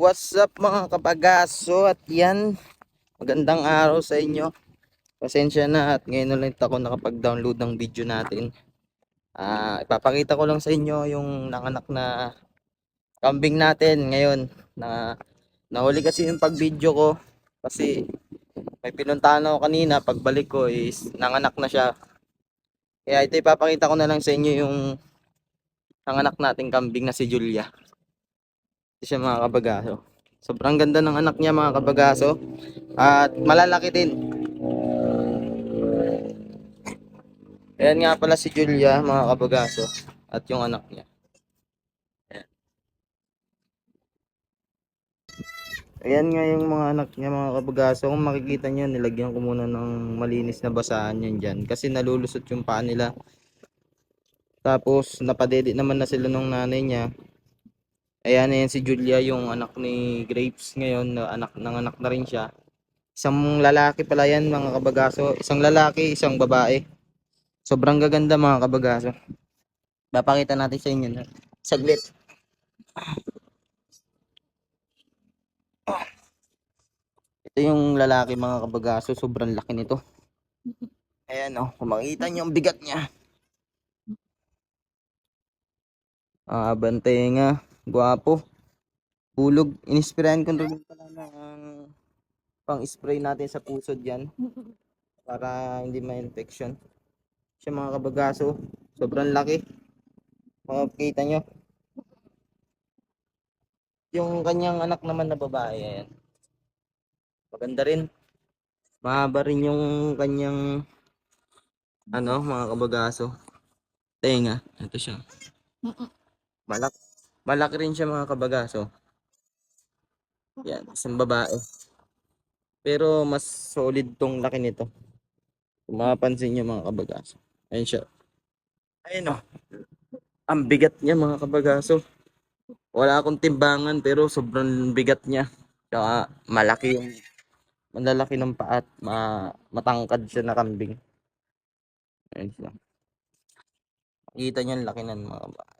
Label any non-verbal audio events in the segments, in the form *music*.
What's up mga kapagaso at yan magandang araw sa inyo. Pasensya na at ngayon ulit ako nakapag-download ng video natin. Ah, ipapakita ko lang sa inyo yung nanganak na kambing natin ngayon. Na nahuli kasi yung pag-video ko. Kasi may pinuntahan ako kanina pagbalik ko is nanganak na siya. Kaya ito ipapakita ko na lang sa inyo yung nanganak nating kambing na si Julia siya mga kabagaso. Sobrang ganda ng anak niya mga kabagaso. At malalaki din. Ayan nga pala si Julia mga kabagaso. At yung anak niya. Ayan. Ayan nga yung mga anak niya mga kabagaso. Kung makikita niyo, nilagyan ko muna ng malinis na basahan yan dyan. Kasi nalulusot yung paa nila. Tapos napadede naman na sila nung nanay niya. Ayan, ayan si Julia, yung anak ni Grapes ngayon, na anak ng anak na rin siya. Isang lalaki pala yan, mga kabagaso. Isang lalaki, isang babae. Sobrang gaganda, mga kabagaso. Papakita natin sa inyo na. Saglit. Ito yung lalaki, mga kabagaso. Sobrang laki nito. Ayan, oh. Kung makikita nyo ang bigat niya. Ah, bante nga. Guwapo. Bulog. Inispirahan ko rin pala ng pang-spray natin sa puso dyan. *laughs* Para hindi ma-infection. Siya mga kabagaso. Sobrang laki. Mga kita nyo. Yung kanyang anak naman na babae. Ayan. Maganda rin. Mahaba rin yung kanyang ano, mga kabagaso. Tenga. Ito siya. Malak malaki rin siya mga kabagaso. Yan, isang babae. Pero mas solid tong laki nito. Kung mapapansin niyo mga kabagaso. Ayun siya. Ayun oh. Ang bigat niya mga kabagaso. Wala akong timbangan pero sobrang bigat niya. Tsaka malaki yung malalaki ng paat. Ma matangkad siya na kambing. Ayun siya. Makita niyo ang laki ng mga kabagaso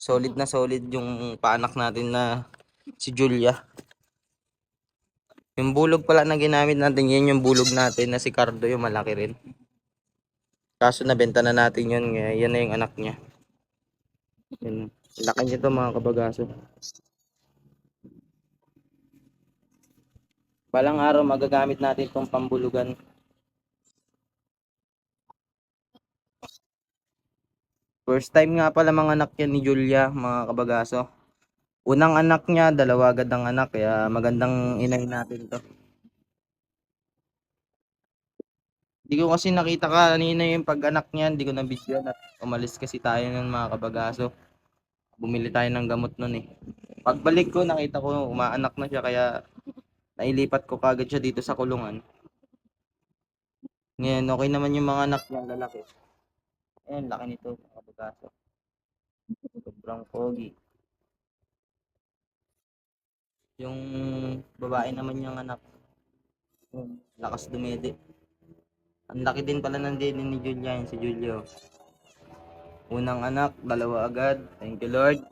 solid na solid yung paanak natin na si Julia. Yung bulog pala na ginamit natin, yan yung bulog natin na si Cardo yung malaki rin. Kaso nabenta na natin yun, yan na yung anak niya. Yan. Laki niya to mga kabagaso. Balang araw magagamit natin itong pambulugan. First time nga pala mga anak yan ni Julia, mga kabagaso. Unang anak niya, dalawa agad ang anak, kaya magandang inay natin to. Hindi ko kasi nakita kanina yung pag-anak niya, hindi ko na video at umalis kasi tayo nun mga kabagaso. Bumili tayo ng gamot nun eh. Pagbalik ko, nakita ko umaanak na siya, kaya nailipat ko kagad siya dito sa kulungan. Ngayon, okay naman yung mga anak niya, lalaki. Ayan, laki nito, mga kabagaso. Sobrang pogi. Yung babae naman yung anak. Lakas dumede. Ang laki din pala ng dede ni Julia, si Julio. Unang anak, dalawa agad. Thank you Lord.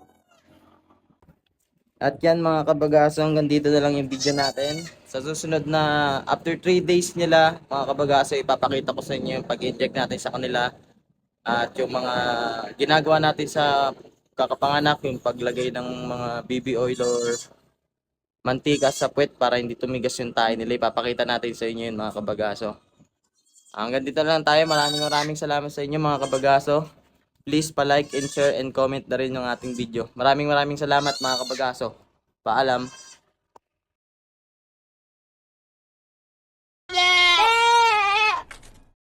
At yan mga kabagaso, hanggang dito na lang yung video natin. Sa susunod na after 3 days nila, mga kabagaso, ipapakita ko sa inyo yung pag-inject natin sa kanila at yung mga ginagawa natin sa kakapanganak, yung paglagay ng mga BB oil or mantika sa puwet para hindi tumigas yung tayo nila. Ipapakita natin sa inyo yun mga kabagaso. Hanggang dito lang tayo. Maraming maraming salamat sa inyo mga kabagaso. Please pa-like and share and comment na rin yung ating video. Maraming maraming salamat mga kabagaso. Paalam.